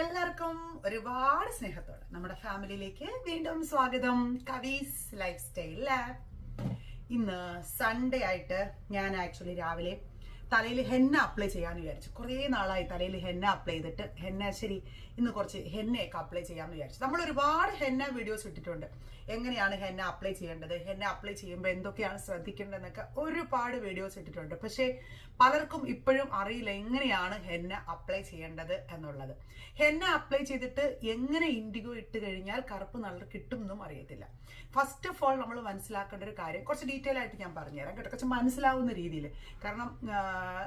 എല്ലാവർക്കും ഒരുപാട് സ്നേഹത്തോടെ നമ്മുടെ ഫാമിലിയിലേക്ക് വീണ്ടും സ്വാഗതം. കവീസ് ലൈഫ് സ്റ്റൈൽ ലാബ് ഇന്ന് സൺഡേ ആയിട്ട് ഞാൻ ആക്ച്വലി രാവിലെ തലയിൽ ഹെന്ന അപ്ലൈ ചെയ്യാൻ വിചാരിച്ചു. കുറേ നാളായി തലയിൽ ഹെന്ന അപ്ലൈ ചെയ്തിട്ട്. ഹെന്ന ശരി ഇന്ന് കുറച്ച് ഹെന്നയൊക്കെ അപ്ലൈ ചെയ്യാമെന്ന് വിചാരിച്ചു. നമ്മൾ ഒരുപാട് ഹെന്ന വീഡിയോസ് ഇട്ടിട്ടുണ്ട്. എങ്ങനെയാണ് ഹെന്ന അപ്ലൈ ചെയ്യേണ്ടത്? ഹെന്ന അപ്ലൈ ചെയ്യുമ്പോൾ എന്തൊക്കെയാണ് ശ്രദ്ധിക്കേണ്ടതെന്നൊക്കെ ഒരുപാട് വീഡിയോസ് ഇട്ടിട്ടുണ്ട്. പക്ഷേ പലർക്കും ഇപ്പോഴും അറിയില്ല എങ്ങനെയാണ് ഹെന്ന അപ്ലൈ ചെയ്യേണ്ടത് എന്നുള്ളത്. ഹെന്ന അപ്ലൈ ചെയ്തിട്ട് എങ്ങനെ ഇൻഡിഗോ ഇട്ട് കഴിഞ്ഞാൽ കറുപ്പ് നല്ല കിട്ടും എന്നും അറിയത്തില്ല. ഫസ്റ്റ് ഓഫ് ഓൾ നമ്മൾ മനസ്സിലാക്കേണ്ട ഒരു കാര്യം കുറച്ച് ഡീറ്റെയിൽ ആയിട്ട് ഞാൻ പറഞ്ഞുതരാം കേട്ടോ. കുറച്ച് മനസ്സിലാവുന്ന രീതിയിൽ. കാരണം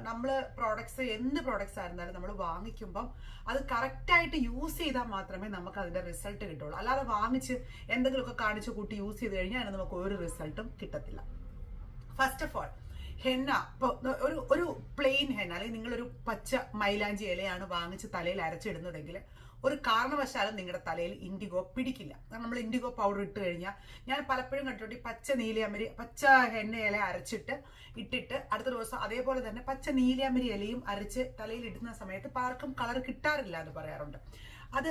നമ്മൾ പ്രോഡക്ട്സ് എന്ത് പ്രോഡക്ട്സ് ആയിരുന്നാലും നമ്മൾ വാങ്ങിക്കുമ്പം അത് കറക്റ്റായിട്ട് യൂസ് ചെയ്താൽ മാത്രമേ നമുക്ക് അതിന്റെ റിസൾട്ട് കിട്ടുള്ളൂ. അല്ലാതെ വാങ്ങിച്ച് എന്തെങ്കിലുമൊക്കെ കാണിച്ച് കൂട്ടി യൂസ് ചെയ്ത് കഴിഞ്ഞാൽ അതിന് നമുക്ക് ഒരു റിസൾട്ടും കിട്ടത്തില്ല. ഫസ്റ്റ് ഓഫ് ഓൾ ഹെന്ന ഇപ്പോൾ ഒരു ഒരു പ്ലെയിൻ ഹെന്ന അല്ലെങ്കിൽ നിങ്ങളൊരു പച്ച മൈലാഞ്ചി ഇലയാണ് വാങ്ങിച്ച് തലയിൽ അരച്ചിടുന്നതെങ്കിൽ ഒരു കാരണവശാലും നിങ്ങളുടെ തലയിൽ ഇൻഡിഗോ പിടിക്കില്ല. നമ്മൾ ഇൻഡിഗോ പൗഡർ ഇട്ട് കഴിഞ്ഞാൽ ഞാൻ പലപ്പോഴും കണ്ടിട്ടുണ്ട് പച്ച നീലിയമരി പച്ച എണ്ണ ഇല അരച്ചിട്ട് ഇട്ടിട്ട് അടുത്ത ദിവസം അതേപോലെ തന്നെ പച്ച നീലിയമരി ഇലയും അരച്ച് തലയിൽ ഇടുന്ന സമയത്ത് പലർക്കും കളർ കിട്ടാറില്ല എന്ന് പറയാറുണ്ട്. അത്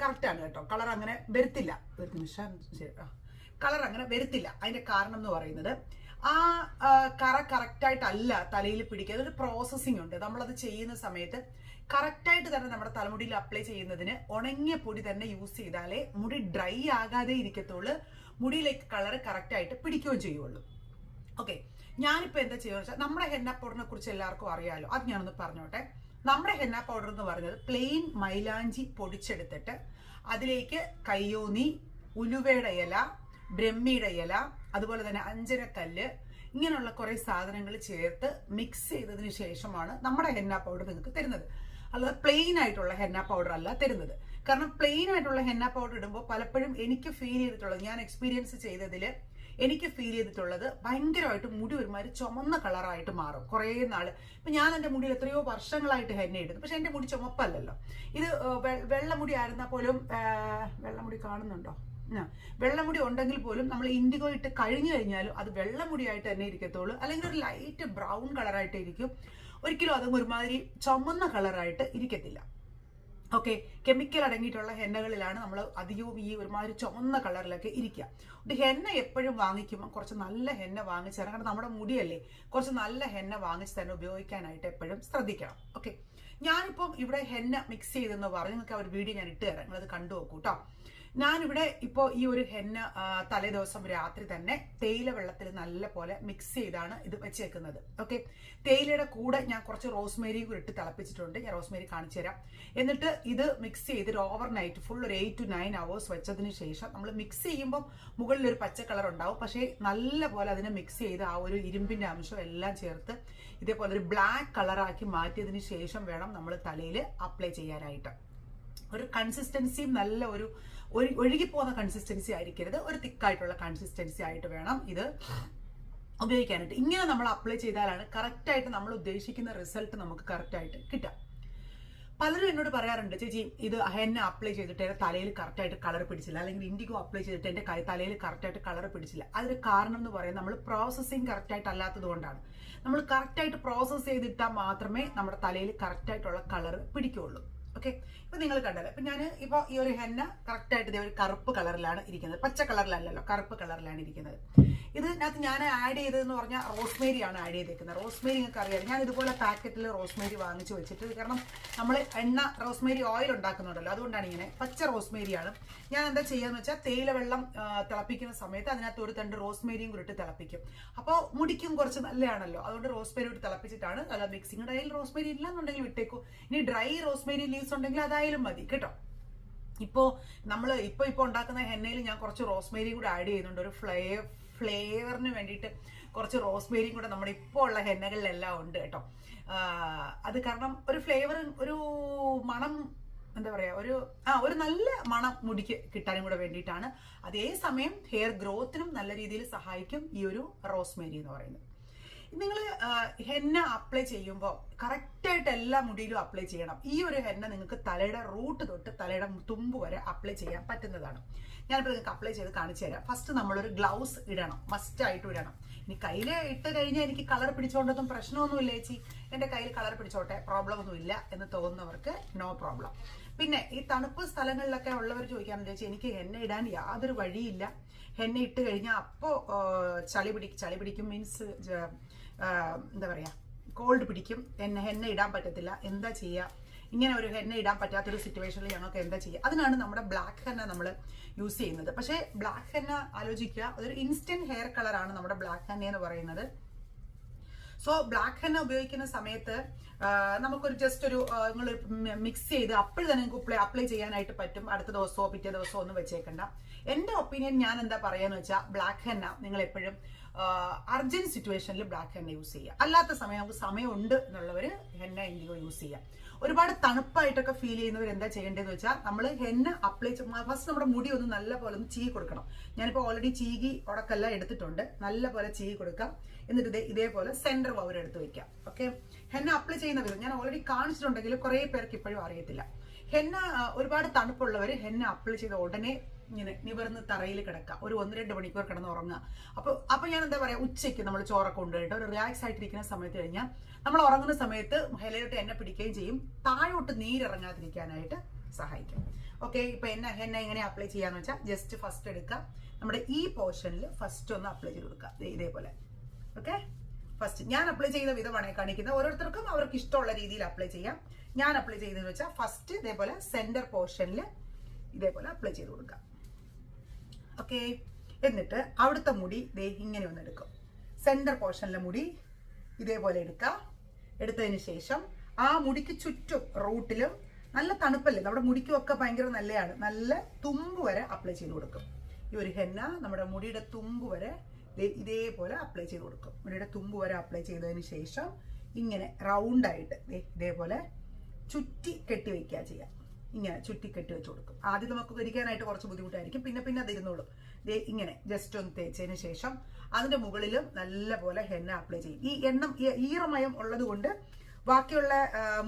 കറക്റ്റാണ് കേട്ടോ. കളർ അങ്ങനെ വരുത്തില്ല. ഒരു നിമിഷം കളർ അങ്ങനെ വരുത്തില്ല. അതിന്റെ കാരണം എന്ന് പറയുന്നത് ആ കറ കറക്റ്റായിട്ടല്ല തലയിൽ പിടിക്കുക. അതൊരു പ്രോസസ്സിംഗ് ഉണ്ട്. നമ്മളത് ചെയ്യുന്ന സമയത്ത് കറക്റ്റായിട്ട് തന്നെ നമ്മുടെ തലമുടിയിൽ അപ്ലൈ ചെയ്യുന്നതിന് ഉണങ്ങിയ പൊടി തന്നെ യൂസ് ചെയ്താലേ മുടി ഡ്രൈ ആകാതെ ഇരിക്കത്തുള്ളൂ. മുടിയിലേക്ക് കളർ കറക്റ്റായിട്ട് പിടിക്കുകയും ചെയ്യുള്ളൂ. ഓക്കെ ഞാനിപ്പോൾ എന്താ ചെയ്യുക വെച്ചാൽ നമ്മുടെ ഹെന്ന പൗഡറിനെ കുറിച്ച് എല്ലാവർക്കും അറിയാലോ. അത് ഞാനൊന്ന് പറഞ്ഞോട്ടെ. നമ്മുടെ ഹെന്ന പൗഡർ എന്ന് പറയുന്നത് പ്ലെയിൻ മൈലാഞ്ചി പൊടിച്ചെടുത്തിട്ട് അതിലേക്ക് കയ്യോന്നി ഉലുവയുടെ ഇല ബ്രഹ്മിയുടെ ഇല അതുപോലെ തന്നെ അഞ്ചരക്കല്ല് ഇങ്ങനെയുള്ള കുറെ സാധനങ്ങൾ ചേർത്ത് മിക്സ് ചെയ്തതിന് ശേഷമാണ് നമ്മുടെ ഹെന്ന പൗഡർ നിങ്ങൾക്ക് തരുന്നത്. അല്ലാതെ പ്ലെയിൻ ആയിട്ടുള്ള ഹെന്ന പൗഡർ അല്ല തരുന്നത്. കാരണം പ്ലെയിൻ ആയിട്ടുള്ള ഹെന്ന പൗഡർ ഇടുമ്പോൾ പലപ്പോഴും എനിക്ക് ഫീൽ ചെയ്തിട്ടുള്ളത് ഞാൻ എക്സ്പീരിയൻസ് ചെയ്തതിൽ എനിക്ക് ഫീൽ ചെയ്തിട്ടുള്ളത് ഭയങ്കരമായിട്ട് മുടി ഒരുമാതിരി ചുമന്ന കളറായിട്ട് മാറും. കുറേ നാൾ. ഇപ്പൊ ഞാൻ എന്റെ മുടിയിൽ എത്രയോ വർഷങ്ങളായിട്ട് ഹെന്ന ഇടുന്നു. പക്ഷെ എന്റെ മുടി ചുമപ്പല്ലല്ലോ. ഇത് വെള്ളമുടി ആയിരുന്നാൽ പോലും വെള്ളമുടി കാണുന്നുണ്ടോ? വെള്ളമുടി ഉണ്ടെങ്കിൽ പോലും നമ്മൾ ഇൻഡിഗോ ഇട്ട് കഴിഞ്ഞു കഴിഞ്ഞാലും അത് വെള്ളമുടിയായിട്ട് തന്നെ ഇരിക്കത്തുള്ളൂ. അല്ലെങ്കിൽ ഒരു ലൈറ്റ് ബ്രൗൺ കളറായിട്ട് ഇരിക്കും. ഒരിക്കലും അതും ഒരുമാതിരി ചുമന്ന കളറായിട്ട് ഇരിക്കത്തില്ല. ഓക്കെ കെമിക്കൽ അടങ്ങിയിട്ടുള്ള ഹെന്നകളിലാണ് നമ്മൾ അധികവും ഈ ഒരുമാതിരി ചുമന്ന കളറിലൊക്കെ ഇരിക്കുക. ഒരു ഹെന്ന എപ്പോഴും വാങ്ങിക്കുമ്പോൾ കുറച്ച് നല്ല ഹെന്ന വാങ്ങിച്ച് തരാം കാരണം നമ്മുടെ മുടിയല്ലേ? കുറച്ച് നല്ല ഹെന്ന വാങ്ങിച്ച് തന്നെ ഉപയോഗിക്കാനായിട്ട് എപ്പോഴും ശ്രദ്ധിക്കണം. ഓക്കെ ഞാനിപ്പം ഇവിടെ ഹെന്ന മിക്സ് ചെയ്തെന്ന് പറഞ്ഞു. നിങ്ങൾക്ക് ആ ഒരു വീഡിയോ ഞാൻ ഇട്ട് തരാം. നിങ്ങളത് കണ്ടു നോക്കൂ കേട്ടോ ഞാനിവിടെ ഇപ്പോൾ ഈ ഒരു ഹെന്ന ആ, തലേ ദിവസം രാത്രി തന്നെ തേയില വെള്ളത്തിൽ നല്ല പോലെ മിക്സ് ചെയ്താണ് ഇത് വെച്ചേക്കുന്നത്. ഓക്കെ തേയിലയുടെ കൂടെ ഞാൻ കുറച്ച് റോസ്മേരി കൂടി ഇട്ട് തിളപ്പിച്ചിട്ടുണ്ട്. ഞാൻ റോസ്മേരി കാണിച്ചു തരാം. എന്നിട്ട് ഇത് മിക്സ് ചെയ്ത് ഓവർ നൈറ്റ് ഫുൾ ഒരു എയ്റ്റ് ടു നയൻ അവേഴ്സ് വെച്ചതിന് ശേഷം നമ്മൾ മിക്സ് ചെയ്യുമ്പോൾ മുകളിൽ ഒരു പച്ച കളർ ഉണ്ടാവും. പക്ഷേ നല്ല പോലെ അതിനെ മിക്സ് ചെയ്ത് ആ ഒരു ഇരുമ്പിന്റെ അംശം എല്ലാം ചേർത്ത് ഇതേപോലെ ഒരു ബ്ലാക്ക് കളറാക്കി മാറ്റിയതിന് ശേഷം വേണം നമ്മൾ തലയിൽ അപ്ലൈ ചെയ്യാനായിട്ട്. ഒരു കൺസിസ്റ്റൻസിയും നല്ല ഒരു ഒരു ഒഴുകിപ്പോകുന്ന കൺസിസ്റ്റൻസി ആയിരിക്കരുത്. ഒരു തിക്കായിട്ടുള്ള കൺസിസ്റ്റൻസി ആയിട്ട് വേണം ഇത് ഉപയോഗിക്കാനായിട്ട്. ഇങ്ങനെ നമ്മൾ അപ്ലൈ ചെയ്താലാണ് കറക്റ്റായിട്ട് നമ്മൾ ഉദ്ദേശിക്കുന്ന റിസൾട്ട് നമുക്ക് കറക്റ്റായിട്ട് കിട്ടുക. പലരും എന്നോട് പറയാറുണ്ട് ചേച്ചി ഇത് എന്നെ അപ്ലൈ ചെയ്തിട്ട് എന്റെ തലയിൽ കറക്റ്റായിട്ട് കളർ പിടിച്ചില്ല. അല്ലെങ്കിൽ ഇൻഡിഗോ അപ്ലൈ ചെയ്തിട്ട് എന്റെ തലയിൽ കറക്റ്റായിട്ട് കളർ പിടിച്ചില്ല. അതിന് കാരണം എന്ന് പറയുന്നത് നമ്മൾ പ്രോസസ്സിങ് കറക്റ്റായിട്ട് അല്ലാത്തത് കൊണ്ടാണ്. നമ്മൾ കറക്റ്റായിട്ട് പ്രോസസ്സ് ചെയ്തിട്ടാൽ മാത്രമേ നമ്മുടെ തലയിൽ കറക്റ്റായിട്ടുള്ള കളർ പിടിക്കുകയുള്ളൂ. ഓക്കെ ഇപ്പൊ നിങ്ങൾ കണ്ടല്ലോ ഇപ്പൊ ഞാൻ ഇപ്പൊ ഈ ഒരു ഹെന്ന കറക്റ്റ് ആയിട്ട് ഇതേ ഒരു കറുപ്പ് കളറിലാണ് ഇരിക്കുന്നത്. പച്ച കളറിലല്ലല്ലോ കറുപ്പ് കളറിലാണ് ഇരിക്കുന്നത്. ഇതിനകത്ത് ഞാൻ ആഡ് ചെയ്തതെന്ന് പറഞ്ഞാൽ റോസ്മേരി ആണ് ആഡ് ചെയ്തേക്കുന്നത്. റോസ്മേരി നിങ്ങൾക്ക് അറിയാം ഞാൻ ഇതുപോലെ പാക്കറ്റിൽ റോസ്മേരി വാങ്ങിച്ചു വെച്ചിട്ട് കാരണം നമ്മൾ എണ്ണ റോസ്മേരി ഓയിൽ ഉണ്ടാക്കുന്നുണ്ടല്ലോ അതുകൊണ്ടാണ് ഇങ്ങനെ പച്ച റോസ്മേരിയാണ് ഞാൻ എന്താ ചെയ്യാന്ന് വെച്ചാൽ തേയില വെള്ളം തിളപ്പിക്കുന്ന സമയത്ത് അതിനകത്ത് ഒരു തണ്ട് റോസ്മേരിയും കൂടി തിളപ്പിക്കും. അപ്പോൾ മുടിക്കും കുറച്ച് നല്ലതാണല്ലോ. അതുകൊണ്ട് റോസ്മേരി ഇട്ട് തിളപ്പിച്ചിട്ടാണ് അല്ല മിക്സിങ് ഡ്രൈയിൽ റോസ്മേരി ഇല്ലെന്നുണ്ടെങ്കിൽ വിട്ടേക്കും. ഇനി ഡ്രൈ റോസ്മേരി ലീവ്സ് ഉണ്ടെങ്കിൽ അതായാലും മതി കേട്ടോ. ഇപ്പോൾ നമ്മൾ ഇപ്പോൾ ഇപ്പോൾ ഉണ്ടാക്കുന്ന ഹെന്നയിൽ ഞാൻ കുറച്ച് റോസ്മേരിയും കൂടെ ആഡ് ചെയ്യുന്നുണ്ട്. ഒരു ഫ്ലേ ഫ്ലേവറിന് വേണ്ടിയിട്ട് കുറച്ച് റോസ്മേരിയും കൂടെ നമ്മുടെ ഇപ്പോൾ ഉള്ള ഹെന്നകളിലെല്ലാം ഉണ്ട് കേട്ടോ. അത് കാരണം ഒരു ഫ്ലേവർ ഒരു മണം എന്താ പറയുക ഒരു ആ ഒരു നല്ല മണം മുടിക്ക് കിട്ടാനും കൂടെ വേണ്ടിയിട്ടാണ്. അതേസമയം ഹെയർ ഗ്രോത്തിനും നല്ല രീതിയിൽ സഹായിക്കും ഈ ഒരു റോസ്മേരി എന്ന് പറയുന്നത്. നിങ്ങൾ ഹെന്ന അപ്ലൈ ചെയ്യുമ്പോൾ കറക്റ്റായിട്ട് എല്ലാ മുടിയിലും അപ്ലൈ ചെയ്യണം. ഈ ഒരു ഹെന്ന നിങ്ങൾക്ക് തലയുടെ റൂട്ട് തൊട്ട് തലയുടെ തുമ്പ് വരെ അപ്ലൈ ചെയ്യാൻ പറ്റുന്നതാണ്. ഞാനിപ്പോൾ നിങ്ങൾക്ക് അപ്ലൈ ചെയ്ത് കാണിച്ചു തരാം. ഫസ്റ്റ് നമ്മളൊരു ഗ്ലൗസ് ഇടണം. മസ്റ്റ് ആയിട്ട് ഇടണം. ഇനി കയ്യിൽ ഇട്ട് കഴിഞ്ഞാൽ എനിക്ക് കളർ പിടിച്ചോണ്ടൊന്നും പ്രശ്നമൊന്നുമില്ല ചേച്ചി. എന്റെ കയ്യിൽ കളർ പിടിച്ചോട്ടെ പ്രോബ്ലം ഒന്നുമില്ല എന്ന് തോന്നുന്നവർക്ക് നോ പ്രോബ്ലം പിന്നെ ഈ തണുപ്പ് സ്ഥലങ്ങളിലൊക്കെ ഉള്ളവർ ചോദിക്കാമെന്ന് ചേച്ചി എനിക്ക് എണ്ണ ഇടാൻ യാതൊരു വഴിയില്ല. എണ്ണ ഇട്ട് കഴിഞ്ഞാൽ അപ്പോൾ ചളി പിടിക്കും ചളി പിടിക്കും മീൻസ് എന്താ പറയുക കോൾഡ് പിടിക്കും. എന്നെ ഹെന്ന ഇടാൻ പറ്റത്തില്ല. എന്താ ചെയ്യുക ഇങ്ങനെ ഒരു ഹെന്ന ഇടാൻ പറ്റാത്തൊരു സിറ്റുവേഷനിൽ ഞങ്ങൾക്ക് എന്താ ചെയ്യുക അതിനാണ് നമ്മുടെ ബ്ലാക്ക് ഹെന്ന നമ്മൾ യൂസ് ചെയ്യുന്നത്. പക്ഷേ ബ്ലാക്ക് ഹെന്ന ആലോചിക്കുക അതൊരു ഇൻസ്റ്റന്റ് ഹെയർ കളറാണ് നമ്മുടെ ബ്ലാക്ക് ഹെന്ന എന്ന് പറയുന്നത്. സോ ബ്ലാക്ക് ഹെന്ന ഉപയോഗിക്കുന്ന സമയത്ത് നമുക്കൊരു ജസ്റ്റ് ഒരു നിങ്ങൾ മിക്സ് ചെയ്ത് അപ്പോൾ തന്നെ നിങ്ങൾക്ക് അപ്ലൈ അപ്ലൈ ചെയ്യാനായിട്ട് പറ്റും. അടുത്ത ദിവസമോ പിറ്റേ ദിവസമോ ഒന്നും വെച്ചേക്കണ്ട. എന്റെ ഒപ്പീനിയൻ ഞാൻ എന്താ പറയാന്ന് വെച്ചാൽ ബ്ലാക്ക് ഹെന്ന നിങ്ങൾ എപ്പോഴും അർജന്റ് സിറ്റുവേഷനിൽ ബ്ലാക്ക് ഹെന്ന യൂസ് ചെയ്യുക അല്ലാത്ത സമയം നമുക്ക് സമയമുണ്ട് എന്നുള്ളവർ ഹെന്ന ഇൻഡിഗോ യൂസ് ചെയ്യുക ഒരുപാട് തണുപ്പായിട്ടൊക്കെ ഫീൽ ചെയ്യുന്നവർ എന്താ ചെയ്യേണ്ടതെന്ന് വെച്ചാൽ നമ്മൾ ഹെന്ന അപ്ലൈ ഫസ്റ്റ് നമ്മുടെ മുടി ഒന്ന് നല്ല പോലെ ഒന്ന് ചീകി കൊടുക്കണം. ഞാനിപ്പോൾ ഓൾറെഡി ചീകി ഉടക്കെല്ലാം എടുത്തിട്ടുണ്ട്. നല്ല പോലെ ചീകി കൊടുക്കാം. എന്നിട്ട് ഇതേ ഇതേപോലെ സെന്റർ പവർ എടുത്ത് വയ്ക്കാം ഓക്കെ ഹെന്ന അപ്ലൈ ചെയ്യുന്ന വിധം ഞാൻ ഓൾറെഡി കാണിച്ചിട്ടുണ്ടെങ്കിൽ കുറേ പേർക്ക് ഇപ്പോഴും അറിയത്തില്ല. ഹെന്ന ഒരുപാട് തണുപ്പുള്ളവർ ഹെന്ന അപ്ലൈ ചെയ്ത ഉടനെ ഇങ്ങനെ നിവർന്ന് തറയിൽ കിടക്കുക. ഒരു ഒന്ന് രണ്ട് മണിക്കൂർ കിടന്ന് ഉറങ്ങുക. അപ്പോൾ അപ്പോൾ ഞാൻ എന്താ പറയുക ഉച്ചയ്ക്ക് നമ്മൾ ചോറൊക്കെ കൊണ്ടുപോയിട്ട് ഒരു റിലാക്സ് ആയിട്ടിരിക്കുന്ന സമയത്ത് കഴിഞ്ഞാൽ നമ്മൾ ഉറങ്ങുന്ന സമയത്ത് ഹെലയിട്ട് എന്നെ പിടിക്കുകയും ചെയ്യും. താഴോട്ട് നീരിറങ്ങാതിരിക്കാനായിട്ട് സഹായിക്കും. ഓക്കെ ഇപ്പൊ എന്നെ എന്നെ എങ്ങനെ അപ്ലൈ ചെയ്യാന്ന് വെച്ചാൽ ജസ്റ്റ് ഫസ്റ്റ് എടുക്കുക. നമ്മുടെ ഈ പോർഷനിൽ ഫസ്റ്റ് ഒന്ന് അപ്ലൈ ചെയ്ത് കൊടുക്കുക. ഇതേപോലെ. ഓക്കെ ഫസ്റ്റ് ഞാൻ അപ്ലൈ ചെയ്ത വിധമാണ് കാണിക്കുന്നത്. ഓരോരുത്തർക്കും അവർക്ക് ഇഷ്ടമുള്ള രീതിയിൽ അപ്ലൈ ചെയ്യാം. ഞാൻ അപ്ലൈ ചെയ്തതെന്ന് വെച്ചാൽ ഫസ്റ്റ് ഇതേപോലെ സെന്റർ പോർഷനിൽ ഇതേപോലെ അപ്ലൈ ചെയ്ത് കൊടുക്കാം ഓക്കെ? എന്നിട്ട് അവിടുത്തെ മുടി ദേ ഇങ്ങനെ ഒന്ന് എടുക്കും. സെന്റർ പോർഷനിലെ മുടി ഇതേപോലെ എടുക്കുക എടുത്തതിന് ശേഷം ആ മുടിക്ക് ചുറ്റും റൂട്ടിലും നല്ല തണുപ്പല്ലേ? നമ്മുടെ മുടിക്കും ഒക്കെ ഭയങ്കര നല്ലതാണ് നല്ല തുമ്പ് വരെ അപ്ലൈ ചെയ്ത് കൊടുക്കും. ഈ ഒരു ഹെന്ന നമ്മുടെ മുടിയുടെ തുമ്പ് വരെ ഇതേപോലെ അപ്ലൈ ചെയ്ത് കൊടുക്കും. മുടിയുടെ തുമ്പ് വരെ അപ്ലൈ ചെയ്തതിന് ശേഷം ഇങ്ങനെ റൗണ്ടായിട്ട് ഇതേപോലെ ചുറ്റി കെട്ടി വയ്ക്കുക ചെയ്യാം. ഇങ്ങനെ ചുറ്റി കെട്ടി വെച്ച് കൊടുക്കും. ആദ്യം നമുക്ക് വരിക്കാനായിട്ട് കുറച്ച് ബുദ്ധിമുട്ടായിരിക്കും. പിന്നെ പിന്നെ അത് ഇരുന്നോളും ഇങ്ങനെ ജസ്റ്റ് ഒന്ന് തേച്ചതിന് ശേഷം അതിന്റെ മുകളിലും നല്ല പോലെ എണ്ണ അപ്ലൈ ചെയ്യും. ഈ എണ്ണം ഈറമയം ഉള്ളത് കൊണ്ട് ബാക്കിയുള്ള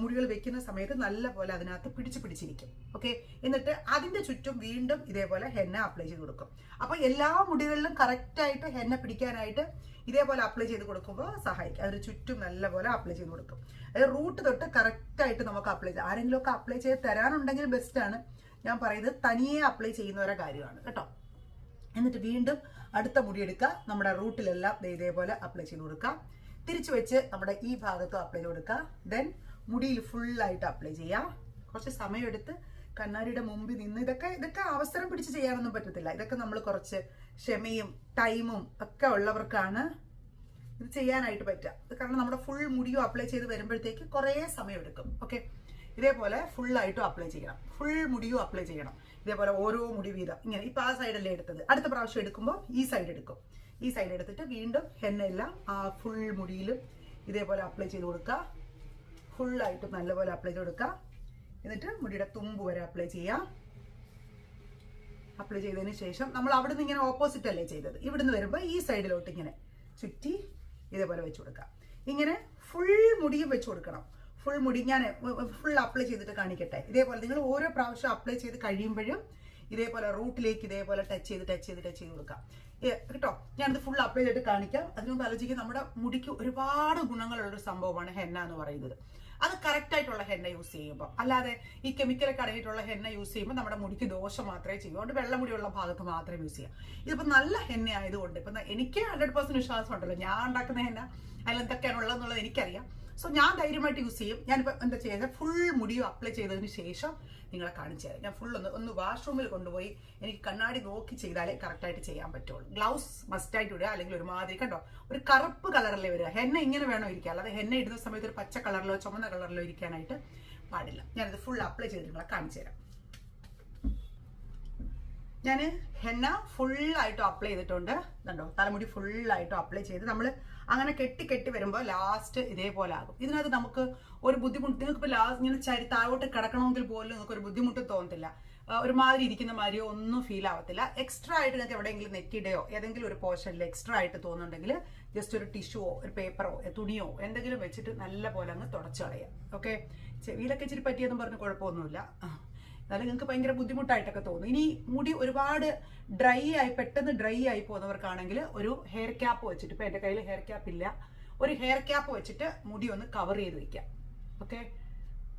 മുടികൾ വെക്കുന്ന സമയത്ത് നല്ല പോലെ അതിനകത്ത് പിടിച്ച് പിടിച്ചിരിക്കും. ഓക്കെ? എന്നിട്ട് അതിന്റെ ചുറ്റും വീണ്ടും ഇതേപോലെ ഹെന്ന അപ്ലൈ ചെയ്ത് കൊടുക്കും. അപ്പൊ എല്ലാ മുടികളിലും കറക്റ്റായിട്ട് ഹെന്ന പിടിക്കാനായിട്ട് ഇതേപോലെ അപ്ലൈ ചെയ്ത് കൊടുക്കുമ്പോൾ സഹായിക്കും. അതിന് ചുറ്റും നല്ല പോലെ അപ്ലൈ ചെയ്ത് കൊടുക്കും. അതായത് റൂട്ട് തൊട്ട് കറക്റ്റായിട്ട് നമുക്ക് അപ്ലൈ ചെയ്യാം. ആരെങ്കിലും ഒക്കെ അപ്ലൈ ചെയ്ത് തരാനുണ്ടെങ്കിൽ ബെസ്റ്റ് ആണ്. ഞാൻ പറയുന്നത് തനിയെ അപ്ലൈ ചെയ്യുന്നവരെ കാര്യമാണ്. കേട്ടോ? എന്നിട്ട് വീണ്ടും അടുത്ത മുടി എടുക്കുക. നമ്മുടെ റൂട്ടിലെല്ലാം ഇതേപോലെ അപ്ലൈ ചെയ്ത് കൊടുക്കുക. തിരിച്ചു വെച്ച് നമ്മുടെ ഈ ഭാഗത്തും അപ്ലൈ കൊടുക്കുക. ദെൻ മുടിയിൽ ഫുള്ളായിട്ട് അപ്ലൈ ചെയ്യാം കുറച്ച് സമയമെടുത്ത് കണ്ണാടിയുടെ മുമ്പിൽ നിന്ന് ഇതൊക്കെ ഇതൊക്കെ അവസരം പിടിച്ച് ചെയ്യാനൊന്നും പറ്റത്തില്ല. ഇതൊക്കെ നമ്മൾ കുറച്ച് ക്ഷമയും ടൈമും ഒക്കെ ഉള്ളവർക്കാണ് ഇത് ചെയ്യാനായിട്ട് പറ്റുക. കാരണം നമ്മുടെ ഫുൾ മുടിയും അപ്ലൈ ചെയ്ത് വരുമ്പോഴത്തേക്ക് കുറേ സമയം എടുക്കും. ഓക്കെ ഇതേപോലെ ഫുള്ളായിട്ടും അപ്ലൈ ചെയ്യണം. ഫുൾ മുടിയും അപ്ലൈ ചെയ്യണം. ഇതേപോലെ ഓരോ മുടി വീതം. ഇങ്ങനെ. ഇപ്പം ആ സൈഡല്ലേ എടുത്തത്? അടുത്ത പ്രാവശ്യം എടുക്കുമ്പോൾ ഈ സൈഡ് എടുക്കും. ഈ സൈഡ് എടുത്തിട്ട് വീണ്ടും എണ്ണയെല്ലാം ആ ഫുൾ മുടിയിലും ഇതേപോലെ അപ്ലൈ ചെയ്ത് കൊടുക്കുക. ഫുള്ളായിട്ടും നല്ലപോലെ അപ്ലൈ ചെയ്ത് കൊടുക്കുക. എന്നിട്ട് മുടിയുടെ തുമ്പ് വരെ അപ്ലൈ ചെയ്യാം അപ്ലൈ ചെയ്തതിന് ശേഷം നമ്മൾ അവിടെ നിന്ന് ഇങ്ങനെ ഓപ്പോസിറ്റ് അല്ലേ ചെയ്തത്? ഇവിടുന്ന് വരുമ്പോൾ ഈ സൈഡിലോട്ട് ഇങ്ങനെ ചുറ്റി ഇതേപോലെ വെച്ച് കൊടുക്കുക. ഇങ്ങനെ ഫുൾ മുടിയും വെച്ച് കൊടുക്കണം. ഫുൾ മുടി ഞാൻ ഫുൾ അപ്ലൈ ചെയ്തിട്ട് കാണിക്കട്ടെ. ഇതേപോലെ നിങ്ങൾ ഓരോ പ്രാവശ്യം അപ്ലൈ ചെയ്ത് കഴിയുമ്പോഴും ഇതേപോലെ റൂട്ടിലേക്ക് ഇതേപോലെ ടച്ച് ചെയ്ത് ടച്ച് ചെയ്ത് ടച്ച് ചെയ്ത് കൊടുക്കാം. കേട്ടോ? ഞാനിത് ഫുൾ അപ്ലൈ ചെയ്തിട്ട് കാണിക്കാം. അതിന് ആലോചിക്കുക നമ്മുടെ മുടിക്ക് ഒരുപാട് ഗുണങ്ങളുള്ള ഒരു സംഭവമാണ് ഹെന്ന എന്ന് പറയുന്നത്. അത് കറക്റ്റ് ആയിട്ടുള്ള ഹെന്ന യൂസ് ചെയ്യുമ്പോൾ അല്ലാതെ ഈ കെമിക്കലൊക്കെ അടങ്ങിയിട്ടുള്ള ഹെന്ന യൂസ് ചെയ്യുമ്പോൾ നമ്മുടെ മുടിക്ക് ദോഷം മാത്രമേ ചെയ്യൂ. അതുകൊണ്ട് വെള്ളമുടിയുള്ള ഭാഗത്ത് മാത്രമേ യൂസ് ചെയ്യാം. ഇതിപ്പോൾ നല്ല ഹെന്ന ആയതുകൊണ്ട് ഇപ്പം എനിക്ക് ഹൺഡ്രഡ് പെർസെന്റ് വിശ്വാസം ഉണ്ടല്ലോ ഞാൻ ഉണ്ടാക്കുന്ന ഹെന്ന അതിലെന്തൊക്കെയാണ് ഉള്ളതെന്നുള്ളത് എനിക്കറിയാം. സോ ഞാൻ ധൈര്യമായിട്ട് യൂസ് ചെയ്യും. ഞാനിപ്പോൾ എന്താ ചെയ്യുന്നത്? ഫുൾ മുടിയും അപ്ലൈ ചെയ്തതിന് ശേഷം നിങ്ങളെ കാണിച്ചു തരാം. ഞാൻ ഫുൾ ഒന്ന് ഒന്ന് വാഷ്റൂമിൽ കൊണ്ടുപോയി എനിക്ക് കണ്ണാടി നോക്കി ചെയ്താലേ കറക്റ്റായിട്ട് ചെയ്യാൻ പറ്റുള്ളൂ. ഗ്ലൗസ് മസ്റ്റായിട്ട് ഇടുക അല്ലെങ്കിൽ ഒരുമാതിരി കണ്ടോ? ഒരു കറുപ്പ് കളറിലേ വരിക. ഹെന്ന ഇങ്ങനെ വേണോ ഇരിക്കുക അല്ലാതെ ഹെന്ന ഇടുന്ന സമയത്ത് ഒരു പച്ച കളറിലോ ചുമന്ന കളറിലോ ഇരിക്കാനായിട്ട് പാടില്ല. ഞാനത് ഫുൾ അപ്ലൈ ചെയ്ത് നിങ്ങളെ കാണിച്ചു തരാം. ഞാൻ ഹെന്ന ഫുള്ളായിട്ടും അപ്ലൈ ചെയ്തിട്ടുണ്ട്. കണ്ടോ? തലമുടി ഫുള്ളായിട്ടും അപ്ലൈ ചെയ്ത് നമ്മൾ അങ്ങനെ കെട്ടി കെട്ടി വരുമ്പോൾ ലാസ്റ്റ് ഇതേപോലെ ആകും. ഇതിനകത്ത് നമുക്ക് ഒരു ബുദ്ധിമുട്ട് നിങ്ങൾക്ക് ഇപ്പോൾ ലാസ്റ്റ് ഇങ്ങനെ ചരി താഴോട്ട് കിടക്കണമെങ്കിൽ പോലും നിങ്ങൾക്ക് ഒരു ബുദ്ധിമുട്ട് തോന്നത്തില്ല. ഒരുമാതിരി ഇരിക്കുന്ന മാതിരിയോ ഒന്നും ഫീൽ ആവത്തില്ല. എക്സ്ട്രാ ആയിട്ട് നിങ്ങൾക്ക് എവിടെയെങ്കിലും നെറ്റിയുടെയോ ഏതെങ്കിലും ഒരു പോർഷനിൽ എക്സ്ട്രാ ആയിട്ട് തോന്നുന്നുണ്ടെങ്കിൽ ജസ്റ്റ് ഒരു ടിഷ്യൂവോ ഒരു പേപ്പറോ തുണിയോ എന്തെങ്കിലും വെച്ചിട്ട് നല്ല പോലെ അങ്ങ് തുടച്ചു കളയാം. ഓക്കെ ചെവിയിലൊക്കെ ഇച്ചിരി പറ്റിയെന്നും പറഞ്ഞ് കുഴപ്പമൊന്നുമില്ല. എന്നാലും നിങ്ങൾക്ക് ഭയങ്കര ബുദ്ധിമുട്ടായിട്ടൊക്കെ തോന്നും. ഇനി മുടി ഒരുപാട് ഡ്രൈ ആയി പെട്ടെന്ന് ഡ്രൈ ആയി പോകുന്നവർക്കാണെങ്കിൽ ഒരു ഹെയർ ക്യാപ്പ് വെച്ചിട്ട് ഇപ്പം എന്റെ കയ്യിൽ ഹെയർ ക്യാപ്പ് ഇല്ല. ഒരു ഹെയർ ക്യാപ്പ് വെച്ചിട്ട് മുടി ഒന്ന് കവർ ചെയ്ത് വെക്കാം. ഓക്കെ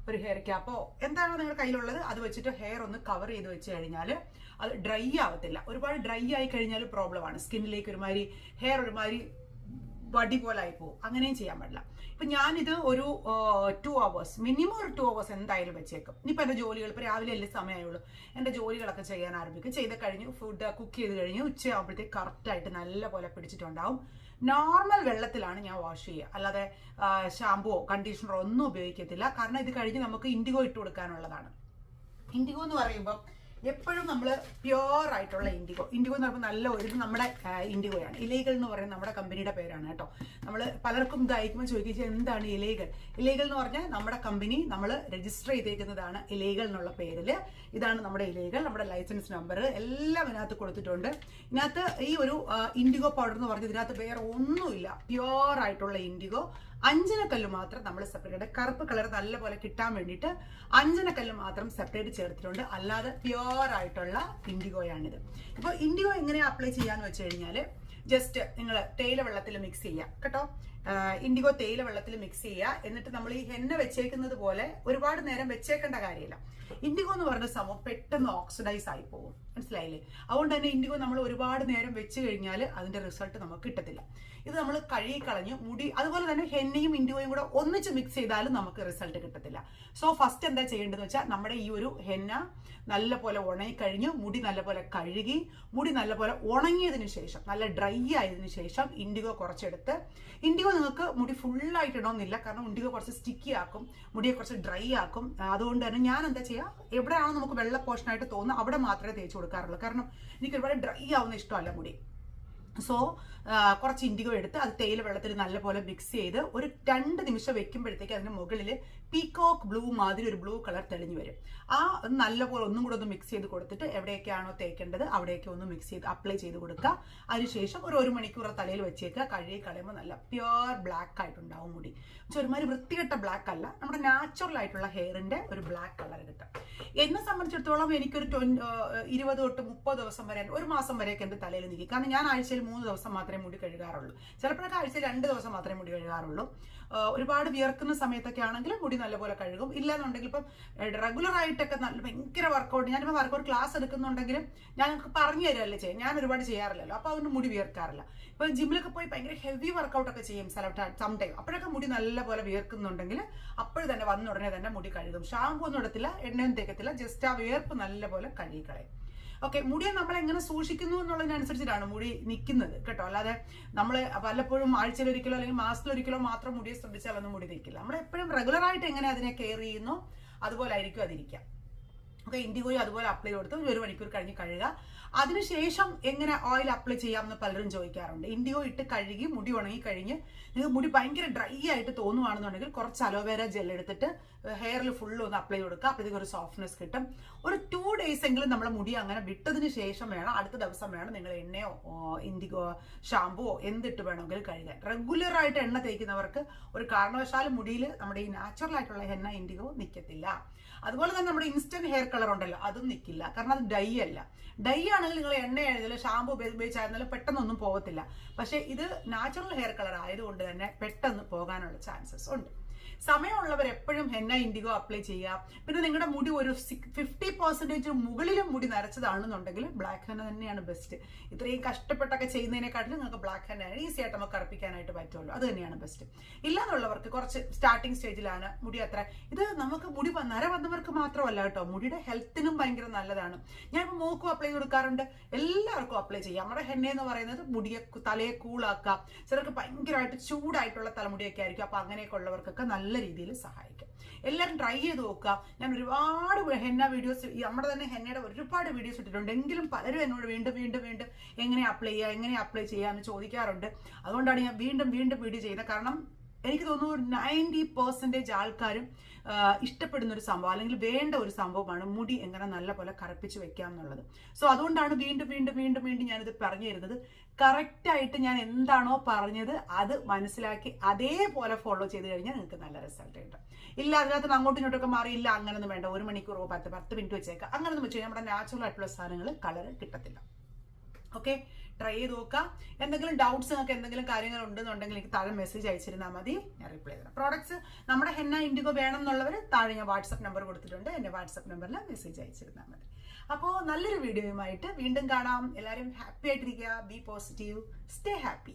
ഒരു ഹെയർ ക്യാപ്പോ എന്താണോ നിങ്ങളുടെ കയ്യിലുള്ളത് അത് വെച്ചിട്ട് ഹെയർ ഒന്ന് കവർ ചെയ്ത് വെച്ച് കഴിഞ്ഞാൽ അത് ഡ്രൈ ആവത്തില്ല. ഒരുപാട് ഡ്രൈ ആയി കഴിഞ്ഞാൽ പ്രോബ്ലമാണ് സ്കിന്നിലേക്ക് ഒരുമാതിരി ഹെയർ ഒരുമാതിരി വടി പോലെ ആയി പോകും അങ്ങനെയും ചെയ്യാൻ പാടില്ല. ഇപ്പൊ ഞാനിത് ഒരു ടു അവേഴ്സ് മിനിമം ഒരു ടു അവേഴ്സ് എന്തായാലും വെച്ചേക്കും. ഇനിയിപ്പോൾ എന്റെ ജോലികൾ ഇപ്പോൾ രാവിലെ എല്ലാ സമയമായുള്ളൂ എന്റെ ജോലികളൊക്കെ ചെയ്യാൻ ആരംഭിക്കും. ചെയ്ത് കഴിഞ്ഞു ഫുഡ് കുക്ക് ചെയ്ത് കഴിഞ്ഞ് ഉച്ചയാകുമ്പോഴത്തേക്ക് കറക്റ്റായിട്ട് നല്ല പോലെ പിടിച്ചിട്ടുണ്ടാവും. നോർമൽ വെള്ളത്തിലാണ് ഞാൻ വാഷ് ചെയ്യുക. അല്ലാതെ ഷാമ്പുവോ കണ്ടീഷണറോ ഒന്നും ഉപയോഗിക്കത്തില്ല. കാരണം ഇത് കഴിഞ്ഞ് നമുക്ക് ഇൻഡിഗോ ഇട്ട് കൊടുക്കാനുള്ളതാണ്. ഇൻഡിഗോ എന്ന് പറയുമ്പോൾ എപ്പോഴും നമ്മൾ പ്യുവർ ആയിട്ടുള്ള ഇൻഡിഗോ ഇൻഡിഗോ എന്ന് പറയുമ്പോൾ നല്ല ഒരു നമ്മുടെ ഇൻഡിഗോയാണ് ഇലൈകൾ എന്ന് പറയുന്നത് നമ്മുടെ കമ്പനിയുടെ പേരാണ് കേട്ടോ. നമ്മൾ പലർക്കും ഇതായിരിക്കുമ്പോൾ ചോദിക്കുക എന്താണ് ഇലൈകൾ? ഇലൈകൾ എന്ന് പറഞ്ഞാൽ നമ്മുടെ കമ്പനി നമ്മൾ രജിസ്റ്റർ ചെയ്തേക്കുന്നതാണ് ഇലൈകൾ എന്നുള്ള പേരിൽ ഇതാണ് നമ്മുടെ ഇലൈകൾ നമ്മുടെ ലൈസൻസ് നമ്പർ എല്ലാം ഇതിനകത്ത് കൊടുത്തിട്ടുണ്ട്. ഇതിനകത്ത് ഈ ഒരു ഇൻഡിഗോ പൗഡർ എന്ന് പറഞ്ഞാൽ ഇതിനകത്ത് വേറെ ഒന്നുമില്ല. പ്യുവർ ആയിട്ടുള്ള ഇൻഡിഗോ അഞ്ചനക്കല്ല് മാത്രം നമ്മൾ സെപ്പറേറ്റ് കറുപ്പ് കളർ നല്ലപോലെ കിട്ടാൻ വേണ്ടിയിട്ട് അഞ്ചനക്കല്ല് മാത്രം സെപ്പറേറ്റ് ചേർത്തിട്ടുണ്ട്. അല്ലാതെ പ്യുവർ ആയിട്ടുള്ള ഇൻഡിഗോയാണിത് ഇപ്പോൾ ഇൻഡിഗോ എങ്ങനെയാണ് അപ്ലൈ ചെയ്യാന്ന് വെച്ച് കഴിഞ്ഞാൽ ജസ്റ്റ് നിങ്ങൾ തേയില വെള്ളത്തിൽ മിക്സ് ചെയ്യുക കേട്ടോ? ഇൻഡിഗോ തേയില വെള്ളത്തിൽ മിക്സ് ചെയ്യുക. എന്നിട്ട് നമ്മൾ ഈ എണ്ണ വെച്ചേക്കുന്നത് പോലെ ഒരുപാട് നേരം വെച്ചേക്കേണ്ട കാര്യമില്ല. ഇൻഡിഗോ എന്ന് പറഞ്ഞ സംഭവം പെട്ടെന്ന് ഓക്സിഡൈസ് ആയി പോകും. മനസ്സിലായില്ലേ? അതുകൊണ്ട് തന്നെ ഇൻഡിഗോ നമ്മൾ ഒരുപാട് നേരം വെച്ച് കഴിഞ്ഞാൽ അതിന്റെ റിസൾട്ട് നമുക്ക് കിട്ടത്തില്ല. ഇത് നമ്മൾ കഴുകി കളഞ്ഞ് മുടി അതുപോലെ തന്നെ ഹെന്നയും ഇൻഡിഗോയും കൂടെ ഒന്നിച്ച് മിക്സ് ചെയ്താലും നമുക്ക് റിസൾട്ട് കിട്ടത്തില്ല. സോ ഫസ്റ്റ് എന്താ ചെയ്യേണ്ടതെന്ന് വെച്ചാൽ നമ്മുടെ ഈ ഒരു ഹെന്ന നല്ലപോലെ ഉണങ്ങി കഴിഞ്ഞ് മുടി നല്ലപോലെ കഴുകി മുടി നല്ലപോലെ ഉണങ്ങിയതിന് ശേഷം നല്ല ഡ്രൈ ആയതിനു ശേഷം ഇൻഡിഗോ കുറച്ചെടുത്ത് ഇൻഡിഗോ നിങ്ങൾക്ക് മുടി ഫുള്ളായിട്ട് ഇടണമെന്നില്ല കാരണം ഇൻഡിഗോ കുറച്ച് സ്റ്റിക്കി ആക്കും മുടിയെ കുറച്ച് ഡ്രൈ ആക്കും. അതുകൊണ്ട് തന്നെ ഞാൻ എന്താ ചെയ്യുക എവിടെയാണോ നമുക്ക് വെള്ള പോർഷനായിട്ട് തോന്നുന്നത് അവിടെ മാത്രമേ തേച്ച് കൊടുക്കാറുള്ളൂ. കാരണം എനിക്ക് ഒരുപാട് ഡ്രൈ ആവുന്ന ഇഷ്ടമല്ല മുടി. സോ കുറച്ച് ഇൻഡിഗോ എടുത്ത് അത് തേയില വെള്ളത്തിൽ നല്ലപോലെ മിക്സ് ചെയ്ത് ഒരു രണ്ട് നിമിഷം വെക്കുമ്പോഴത്തേക്ക് അതിന് മുകളിൽ പീകോക്ക് ബ്ലൂ മാതിരി ഒരു ബ്ലൂ കളർ തെളിഞ്ഞു വരും. ആ നല്ലപോലെ ഒന്നും കൂടെ ഒന്ന് മിക്സ് ചെയ്ത് കൊടുത്തിട്ട് എവിടെയൊക്കെയാണോ തേക്കേണ്ടത് അവിടെയൊക്കെ ഒന്ന് മിക്സ് ചെയ്ത് അപ്ലൈ ചെയ്ത് കൊടുക്കുക. അതിനുശേഷം ഒരു ഒരു മണിക്കൂർ തലയിൽ വെച്ചേക്കുക. കഴുകി കളയുമ്പോൾ നല്ല പ്യുവർ ബ്ലാക്ക് ആയിട്ടുണ്ടാവും മുടി. പക്ഷെ ഒരുമാതിരി വൃത്തികെട്ട ബ്ലാക്ക് അല്ല നമ്മുടെ നാച്ചുറൽ ആയിട്ടുള്ള ഹെയറിന്റെ ഒരു ബ്ലാക്ക് കളർ കിട്ടും എന്നെ സംബന്ധിച്ചിടത്തോളം എനിക്കൊരു ട്വൻ ഇരുപത് തൊട്ട് മുപ്പത് ദിവസം വരെ ഒരു മാസം വരെയൊക്കെ എന്റെ തലയിൽ നിൽക്കും. കാരണം ഞാൻ ആഴ്ചയിൽ മൂന്ന് ദിവസം മാത്രമേ മുടി കഴുകാറുള്ളൂ. ചിലപ്പോഴൊക്കെ ആഴ്ച രണ്ട് ദിവസം മാത്രമേ മുടി കഴുകാറുള്ളൂ. ഒരുപാട് വിയർക്കുന്ന സമയത്തൊക്കെ ആണെങ്കിൽ മുടി നല്ലപോലെ കഴുകും. ഇല്ലാന്നുണ്ടെങ്കിൽ ഇപ്പം റെഗുലർ ആയിട്ടൊക്കെ നല്ല ഭയങ്കര വർക്കൗട്ട് ഞാനിപ്പോൾ വർക്കൗട്ട് ക്ലാസ് എടുക്കുന്നുണ്ടെങ്കിലും ഞാൻ നിങ്ങൾക്ക് പറഞ്ഞു തരുമല്ലേ ചെയ്യും. ഞാൻ ഒരുപാട് ചെയ്യാറില്ലല്ലോ. അപ്പോൾ അതുകൊണ്ട് മുടി വിയർക്കാറില്ല. ഇപ്പോൾ ജിമ്മിലൊക്കെ പോയി ഭയങ്കര ഹെവി വർക്കൗട്ടൊക്കെ ചെയ്യും സം ടൈം അപ്പോഴൊക്കെ മുടി നല്ലപോലെ വിയർക്കുന്നുണ്ടെങ്കിൽ അപ്പോൾ തന്നെ വന്ന ഉടനെ തന്നെ മുടി കഴുകും. ഷാമ്പു ഒന്നും ഇടത്തില്ല എണ്ണയും തേക്കത്തില്ല. ജസ്റ്റ് ആ വിയർപ്പ് നല്ലപോലെ കഴുകിക്കളയും. ഓക്കെ മുടിയെ നമ്മൾ എങ്ങനെ സൂക്ഷിക്കുന്നു എന്നുള്ളതിനനുസരിച്ചിട്ടാണ് മുടി നിൽക്കുന്നത് കേട്ടോ. അല്ലാതെ നമ്മൾ വല്ലപ്പോഴും ആഴ്ചയിൽ ഒരിക്കലോ അല്ലെങ്കിൽ മാസത്തിൽ ഒരിക്കലോ മാത്രം മുടിയെ ശ്രദ്ധിച്ചാൽ ഒന്നും മുടി നിൽക്കില്ല. നമ്മൾ എപ്പോഴും റെഗുലറായിട്ട് എങ്ങനെ അതിനെ കെയർ ചെയ്യുന്നു? അതുപോലെ ആയിരിക്കും അതിരിക്കാം. ഓക്കെ ഇൻഡിഗോയും അതുപോലെ അപ്ലൈ കൊടുത്ത് ഒരു മണിക്കൂർ കഴിഞ്ഞ് കഴുകുക. അതിനുശേഷം എങ്ങനെ ഓയിൽ അപ്ലൈ ചെയ്യാമെന്ന് പലരും ചോദിക്കാറുണ്ട്. ഇൻഡിഗോ ഇട്ട് കഴുകി മുടി ഉണങ്ങി കഴിഞ്ഞ് നിങ്ങൾക്ക് മുടി ഭയങ്കര ഡ്രൈ ആയിട്ട് തോന്നുവാണെന്നുണ്ടെങ്കിൽ കുറച്ച് അലോവേര ജെൽ എടുത്തിട്ട് ഹെയറിൽ ഫുള്ള് ഒന്ന് അപ്ലൈ കൊടുക്കുക. അപ്പോഴത്തേക്ക് ഒരു സോഫ്റ്റ്നെസ് കിട്ടും. ഒരു ടു ഡേയ്സ് എങ്കിലും നമ്മുടെ മുടി അങ്ങനെ വിട്ടതിന് ശേഷം വേണം അടുത്ത ദിവസം വേണം നിങ്ങൾ എണ്ണയോ ഇൻഡിഗോ ഷാമ്പുവോ എന്തിട്ട് വേണമെങ്കിലും കഴുകാൻ. റെഗുലർ ആയിട്ട് എണ്ണ തേക്കുന്നവർക്ക് ഒരു കാരണവശാലും മുടിയിൽ നമ്മുടെ ഈ നാച്ചുറൽ ആയിട്ടുള്ള എണ്ണ ഇൻഡിഗോ നിൽക്കത്തില്ല അതുപോലെ തന്നെ നമ്മുടെ ഇൻസ്റ്റന്റ് ഹെയർ കളർ ഉണ്ടല്ലോ അതും നിൽക്കില്ല കാരണം അത് ഡൈ അല്ല. ഡൈ ആണെങ്കിൽ നിങ്ങൾ എണ്ണ എഴുതലും ഷാമ്പു ഉപയോഗിച്ചായിരുന്നാലും പെട്ടെന്നൊന്നും പോകത്തില്ല. പക്ഷേ ഇത് നാച്ചുറൽ ഹെയർ കളർ ആയതുകൊണ്ട് തന്നെ പെട്ടെന്ന് പോകാനുള്ള ചാൻസസ് ഉണ്ട്. സമയമുള്ളവർ എപ്പോഴും ഹെന്ന ഇൻഡിഗോ അപ്ലൈ ചെയ്യുക. പിന്നെ നിങ്ങളുടെ മുടി ഒരു ഫിഫ്റ്റി പെർസെന്റേജ് മുകളിലും മുടി നരച്ചതാണെന്നുണ്ടെങ്കിൽ ബ്ലാക്ക് ഹെന്ന തന്നെയാണ് ബെസ്റ്റ് ഇത്രയും കഷ്ടപ്പെട്ടൊക്കെ ചെയ്യുന്നതിനെക്കാട്ടിലും നിങ്ങൾക്ക് ബ്ലാക്ക് ഹെന്നയാണ് ഈസി ആയിട്ട് നമുക്ക് കറുപ്പിക്കാനായിട്ട് പറ്റുമല്ലോ അത് തന്നെയാണ് ബെസ്റ്റ് ഇല്ലാന്നുള്ളവർക്ക് കുറച്ച് സ്റ്റാർട്ടിംഗ് സ്റ്റേജിലാണ് മുടി അത്ര. ഇത് നമുക്ക് മുടി നര വന്നവർക്ക് മാത്രമല്ല കേട്ടോ. മുടിയുടെ ഹെൽത്തിനും ഭയങ്കര നല്ലതാണ്. ഞാൻ ഇപ്പോൾ മൂക്കും അപ്ലൈ കൊടുക്കാറുണ്ട്. എല്ലാവർക്കും അപ്ലൈ ചെയ്യാം. നമ്മുടെ ഹെന്ന എന്ന് പറയുന്നത് മുടിയെ തലയെ കൂളാക്കാം ചിലർക്ക് ഭയങ്കരമായിട്ട് ചൂടായിട്ടുള്ള തലമുടിയൊക്കെ ആയിരിക്കും. അപ്പം അങ്ങനെയൊക്കെ ഉള്ളവർക്കൊക്കെ നല്ല രീതിയിൽ സഹായിക്കും. എല്ലാവരും ട്രൈ ചെയ്ത് നോക്കുക. ഞാൻ ഒരുപാട് ഹെന്ന വീഡിയോസ് നമ്മുടെ തന്നെ ഹെന്നയുടെ ഒരുപാട് വീഡിയോസ് ഇട്ടിട്ടുണ്ട്. എങ്കിലും പലരും എന്നോട് വീണ്ടും വീണ്ടും വീണ്ടും എങ്ങനെ അപ്ലൈ ചെയ്യുക എങ്ങനെ അപ്ലൈ ചെയ്യാമെന്ന് ചോദിക്കാറുണ്ട്. അതുകൊണ്ടാണ് ഞാൻ വീണ്ടും വീണ്ടും വീഡിയോ ചെയ്യുന്നത്. കാരണം എനിക്ക് തോന്നുന്നു നയന്റി പെർസെന്റേജ് ആൾക്കാരും ഇഷ്ടപ്പെടുന്ന ഒരു സംഭവം അല്ലെങ്കിൽ വേണ്ട ഒരു സംഭവമാണ് മുടി എങ്ങനെ നല്ല പോലെ കറുപ്പിച്ച് വെക്കാം എന്നുള്ളത് സോ അതുകൊണ്ടാണ് വീണ്ടും വീണ്ടും വീണ്ടും വീണ്ടും ഞാനിത് പറഞ്ഞു തരുന്നത് കറക്റ്റായിട്ട് ഞാൻ എന്താണോ പറഞ്ഞത് അത് മനസ്സിലാക്കി അതേപോലെ ഫോളോ ചെയ്ത് കഴിഞ്ഞാൽ നിങ്ങൾക്ക് നല്ല റിസൾട്ട് കിട്ടും. ഇല്ല അതിനകത്ത് അങ്ങോട്ടും ഇങ്ങോട്ടൊക്കെ മാറിയില്ല അങ്ങനൊന്നും വേണ്ട. ഒരു മണിക്കൂറോ പത്ത് പത്ത് മിനിറ്റ് വെച്ചേക്കാം. അങ്ങനെയൊന്നും വെച്ച് കഴിഞ്ഞാൽ നമ്മുടെ നാച്ചുറൽ ആയിട്ടുള്ള സാധനങ്ങൾ കളർ കിട്ടത്തില്ല. ഓക്കെ ട്രൈ ചെയ്ത് നോക്കാം എന്തെങ്കിലും ഡൗട്ട്സ് നിങ്ങൾക്ക് എന്തെങ്കിലും കാര്യങ്ങൾ ഉണ്ടെന്നുണ്ടെങ്കിൽ എനിക്ക് താഴെ മെസ്സേജ് അയച്ചിരുന്നാൽ മതി. ഞാൻ റിപ്ലൈ തരാം. പ്രോഡക്ട്സ് നമ്മുടെ ഹെന്ന ഇൻഡിഗോ വേണം എന്നുള്ളവർ താഴെ ഞാൻ വാട്സപ്പ് നമ്പർ കൊടുത്തിട്ടുണ്ട്. എന്റെ വാട്സപ്പ് നമ്പറിൽ മെസ്സേജ് അയച്ചിരുന്നാൽ മതി. അപ്പോൾ നല്ലൊരു വീഡിയോയുമായിട്ട് വീണ്ടും കാണാം. എല്ലാവരും ഹാപ്പി ആയിട്ടിരിക്കുക. B positive stay happy